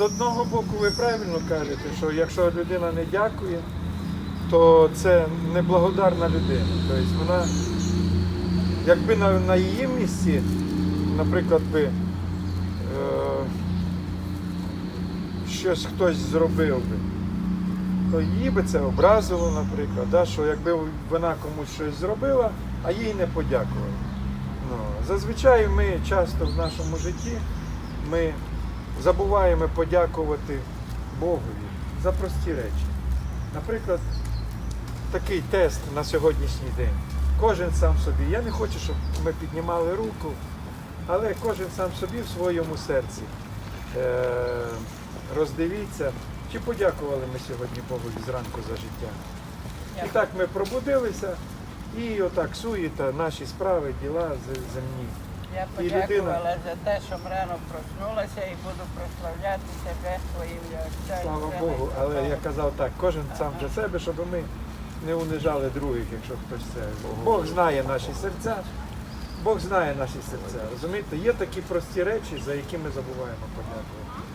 одного боку ви правильно кажете, що якщо людина не дякує, то це неблагодарна людина. Тобто вона, якби на, на її місці, наприклад, би, е, щось хтось зробив би, то її би це образило, наприклад, да, що якби вона комусь щось зробила, а їй не подякували. Ну, зазвичай ми часто в нашому житті ми забуваємо подякувати Богові за прості речі. Наприклад, такий тест на сьогоднішній день. Кожен сам собі. Я не хочу, щоб ми піднімали руку, але кожен сам собі в своєму серці. Е, роздивіться, чи подякували ми сьогодні Богові зранку за життя. І так ми пробудилися, і отак суєта, наші справи, діла земні. Я подякувала за те, що рано проснулася і буду прославляти себе своїм Отця. Слава Богу, але я казав так, кожен сам для себе, щоб ми не унижали других, якщо хтось це. Бог знає наші серця, Бог знає наші серця. Розумієте, є такі прості речі, за які ми забуваємо подякувати.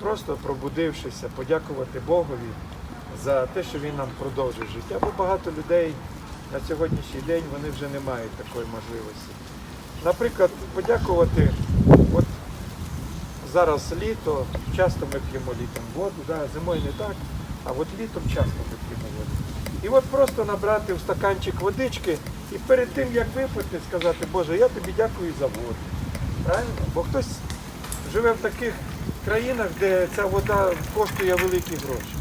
Просто пробудившися, подякувати Богові за те, що Він нам продовжив життя. Бо багато людей на сьогоднішній день вони вже не мають такої можливості. Наприклад, подякувати, от зараз літо, часто ми п'ємо літом воду, да, зимою не так, а от літом часто ми п'ємо воду. І от просто набрати в стаканчик водички і перед тим, як випити, сказати, Боже, я тобі дякую за воду. Правильно? Бо хтось живе в таких країнах, де ця вода коштує великі гроші.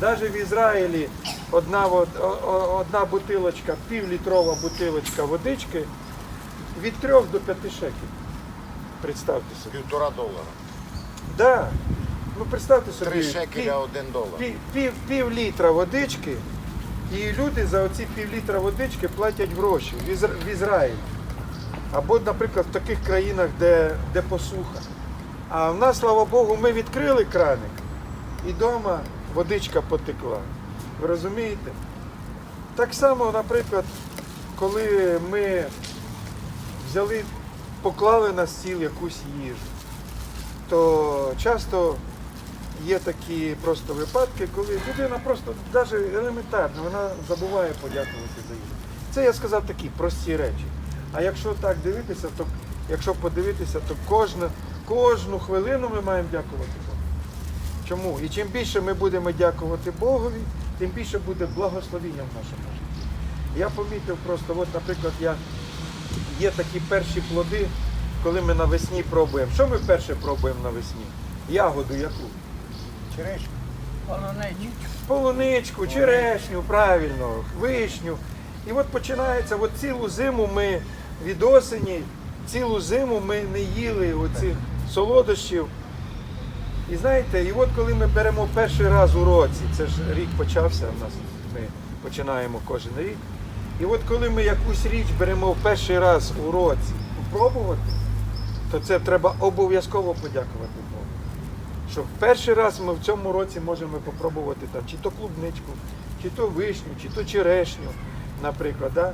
Навіть в Ізраїлі одна, одна бутилочка, півлітрова бутилочка водички від 3 до 5 шеків. Представте собі. Півтора долара. Да. Ну представте собі. Три пів- один долар. пів, пів, пів літра водички, і люди за оці пів літра водички платять гроші в, Ізра- в Ізраїлі. Або, наприклад, в таких країнах, де, де посуха. А в нас, слава Богу, ми відкрили краник, і вдома водичка потекла. Ви розумієте? Так само, наприклад, коли ми взяли, поклали на стіл якусь їжу, то часто є такі просто випадки, коли людина просто навіть елементарно, вона забуває подякувати за їжу. Це я сказав такі прості речі. А якщо так дивитися, то якщо подивитися, то кожну, кожну хвилину ми маємо дякувати Богу. Чому? І чим більше ми будемо дякувати Богові, тим більше буде благословіння в нашому житті. Я помітив просто, от, наприклад, я, є такі перші плоди, коли ми навесні пробуємо. Що ми вперше пробуємо навесні? Ягоду яку? Черешня. Полуничку. полуничку, черешню, правильно, вишню. І от починається, от цілу зиму ми від осені, цілу зиму ми не їли оцих солодощів. І знаєте, і от коли ми беремо перший раз у році, це ж рік почався у нас, ми починаємо кожен рік. І от коли ми якусь річ беремо в перший раз у році попробувати, то це треба обов'язково подякувати Богу що в перший раз ми в цьому році можемо попробувати там, чи то клубничку, чи то вишню, чи то черешню, наприклад. Да?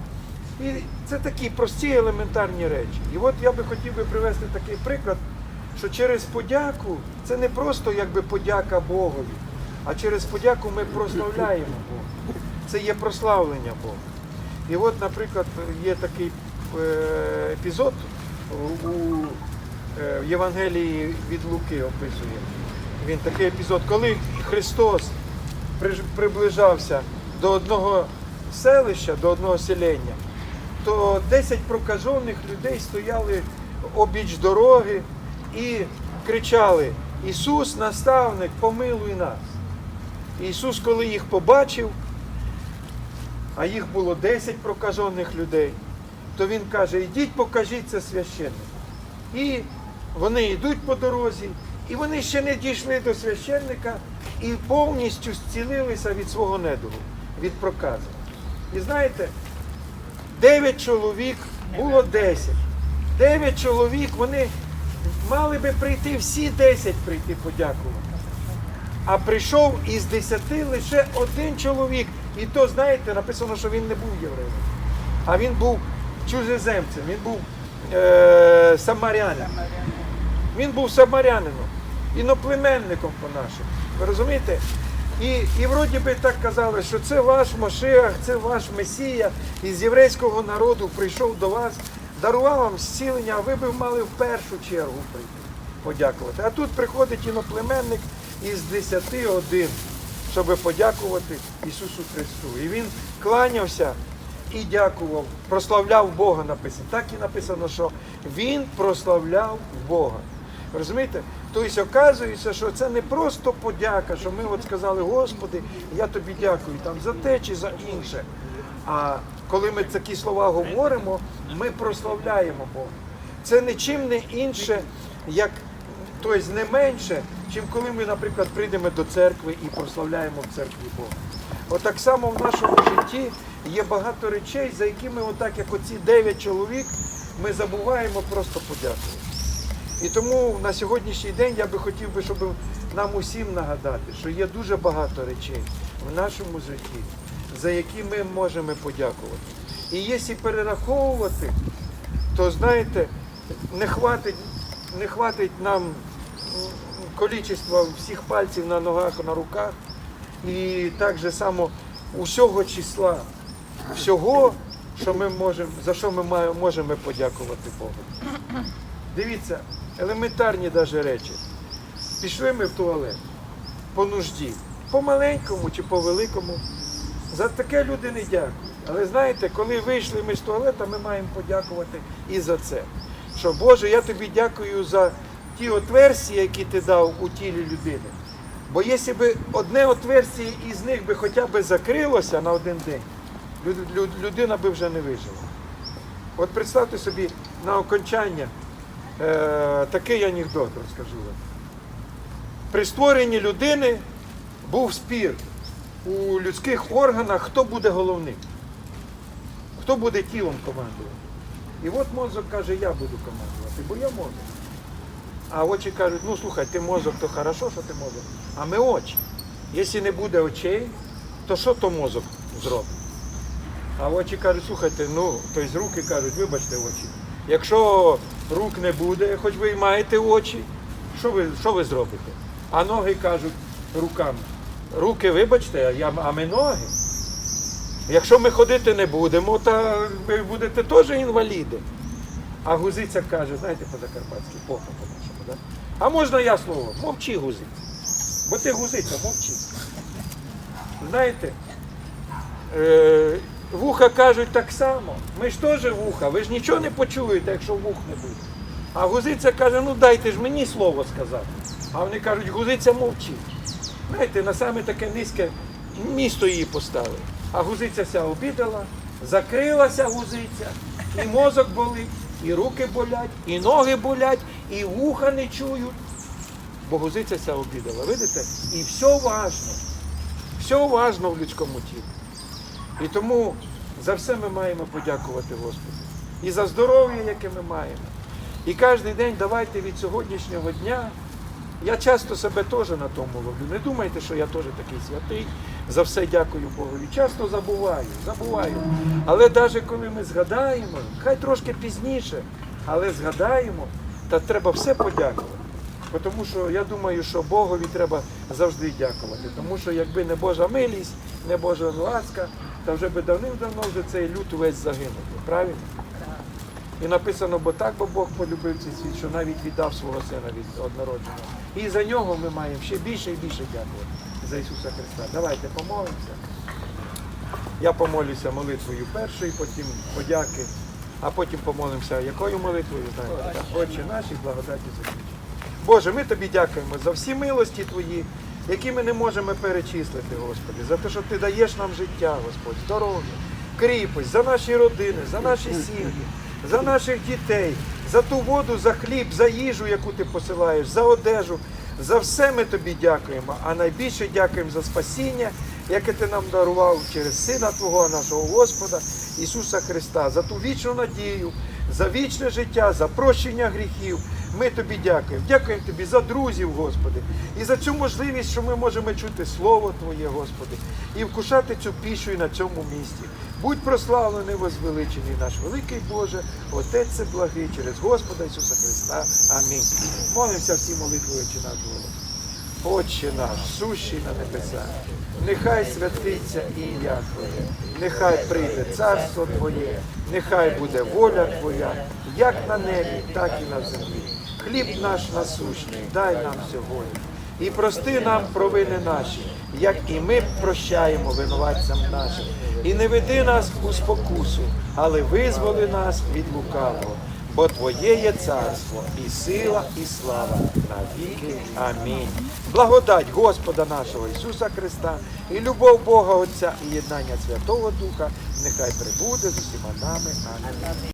І це такі прості елементарні речі. І от я би хотів би привести такий приклад, що через подяку це не просто якби подяка Богові, а через подяку ми прославляємо Бога. Це є прославлення Бога. І от, наприклад, є такий е, епізод у, е, Євангелії від Луки описує. Він такий епізод, коли Христос приближався до одного селища, до одного селення, то 10 прокажених людей стояли обіч дороги і кричали: Ісус, наставник, помилуй нас. Ісус, коли їх побачив, а їх було 10 прокажених людей, то Він каже, ідіть покажіть це священнику. І вони йдуть по дорозі, і вони ще не дійшли до священника і повністю зцілилися від свого недугу, від проказу. І знаєте, 9 чоловік було 10. 9 чоловік, вони мали би прийти, всі 10 прийти подякувати. А прийшов із 10 лише один чоловік. І то, знаєте, написано, що він не був євреєм, а він був чужеземцем, він був е, самарянином. Він був самарянином. іноплеменником по-нашому. Ви розумієте? І, і вроді би так казали, що це ваш Машех, це ваш Месія із єврейського народу прийшов до вас, дарував вам зцілення, а ви б мали в першу чергу прийти подякувати. А тут приходить іноплеменник із десяти один, щоб подякувати Ісусу Христу. І він кланявся і дякував, прославляв Бога написано. Так і написано, що він прославляв Бога. Розумієте? Тобто, оказується, що це не просто подяка, що ми от сказали, Господи, я тобі дякую там за те чи за інше. А коли ми такі слова говоримо, ми прославляємо Бога. Це нічим не інше, як тобто не менше, чим коли ми, наприклад, прийдемо до церкви і прославляємо в церкві Бога. Отак само в нашому житті є багато речей, за якими, отак як оці дев'ять чоловік, ми забуваємо просто подякувати. І тому на сьогоднішній день я би хотів би, щоб нам усім нагадати, що є дуже багато речей в нашому житті, за які ми можемо подякувати. І якщо перераховувати, то знаєте, не хватить, не хватить нам количества всіх пальців на ногах, на руках, і так же само усього числа, всього, що ми можемо, за що ми можемо подякувати Богу. Дивіться, елементарні даже речі. Пішли ми в туалет по нужді, по маленькому чи по великому. За таке люди не дякують. Але знаєте, коли вийшли ми з туалета, ми маємо подякувати і за це. Що Боже, я тобі дякую за ті отверстия, які ти дав у тілі людини. Бо якщо б одне отверстие із них би хоча б закрилося на один день, люд- люд- людина би вже не вижила. От представте собі на окончання е, такий анекдот розкажу вам. При створенні людини був спір у людських органах, хто буде головним, хто буде тілом командувати. І от мозок каже, я буду командувати, бо я мозок. А очі кажуть, ну слухай, ти мозок, то хорошо, що ти мозок. А ми очі. Якщо не буде очей, то що то мозок зробить? А очі кажуть, слухайте, ну, тобто руки кажуть, вибачте очі. Якщо рук не буде, хоч ви і маєте очі, що ви, що ви зробите? А ноги кажуть руками. Руки, вибачте, а ми ноги. Якщо ми ходити не будемо, то ви будете теж інваліди. А гузиця каже, знаєте, по-закарпатськи, попа по-нашому, да? А можна я слово? Мовчи, гузиця. Бо ти гузиця, мовчи. Знаєте, е, вуха кажуть так само. Ми ж теж вуха, ви ж нічого не почуєте, якщо вух не буде. А гузиця каже, ну дайте ж мені слово сказати. А вони кажуть, гузиця мовчить. Знаєте, на саме таке низьке місто її поставили. А гузиця вся обідала, закрилася гузиця, і мозок болить, і руки болять, і ноги болять, і вуха не чують. Бо гузиця вся обідала. Видите? І все важно. Все важно в людському тілі. І тому за все ми маємо подякувати Господу. І за здоров'я, яке ми маємо. І кожен день давайте від сьогоднішнього дня. Я часто себе теж на тому ловлю. Не думайте, що я теж такий святий. За все дякую Богові. Часто забуваю, забуваю. Але навіть коли ми згадаємо, хай трошки пізніше, але згадаємо, та треба все подякувати. Тому що я думаю, що Богові треба завжди дякувати. Тому що якби не Божа милість, не Божа ласка, то вже би давним-давно вже цей люд увесь загинув. Правильно? І написано, бо так бо Бог полюбив цей світ, що навіть віддав свого сина від однородженого. І за нього ми маємо ще більше і більше дякувати за Ісуса Христа. Давайте помолимося. Я помолюся молитвою першою, потім подяки, а потім помолимося. Якою молитвою знаєте? Так, Отче наш і благодаті закінчить. Боже, ми тобі дякуємо за всі милості Твої, які ми не можемо перечислити, Господи, за те, що Ти даєш нам життя, Господь, здоров'я, кріпость, за наші родини, за наші сім'ї, за наших дітей, за ту воду, за хліб, за їжу, яку ти посилаєш, за одежу. За все ми тобі дякуємо, а найбільше дякуємо за спасіння, яке ти нам дарував через Сина Твого, нашого Господа Ісуса Христа, за ту вічну надію, за вічне життя, за прощення гріхів. Ми тобі дякуємо. Дякуємо тобі за друзів, Господи, і за цю можливість, що ми можемо чути Слово Твоє, Господи, і вкушати цю пішу і на цьому місці. Будь прославлений, возвеличений наш великий Боже, Отець це благий через Господа Ісуса Христа. Амінь. Молимося всі молитвою чи наш голос. Отче наш, сущий на небесах, нехай святиться ім'я Твоє, нехай прийде царство Твоє, нехай буде воля Твоя, як на небі, так і на землі. Хліб наш насущний, дай нам сьогодні. І прости нам провини наші, як і ми прощаємо винуватцям нашим. І не веди нас у спокусу, але визволи нас від лукавого. Бо Твоє є царство, і сила, і слава на віки. Амінь. Благодать Господа нашого Ісуса Христа, і любов Бога Отця, і єднання Святого Духа, нехай прибуде з усіма нами. Амінь.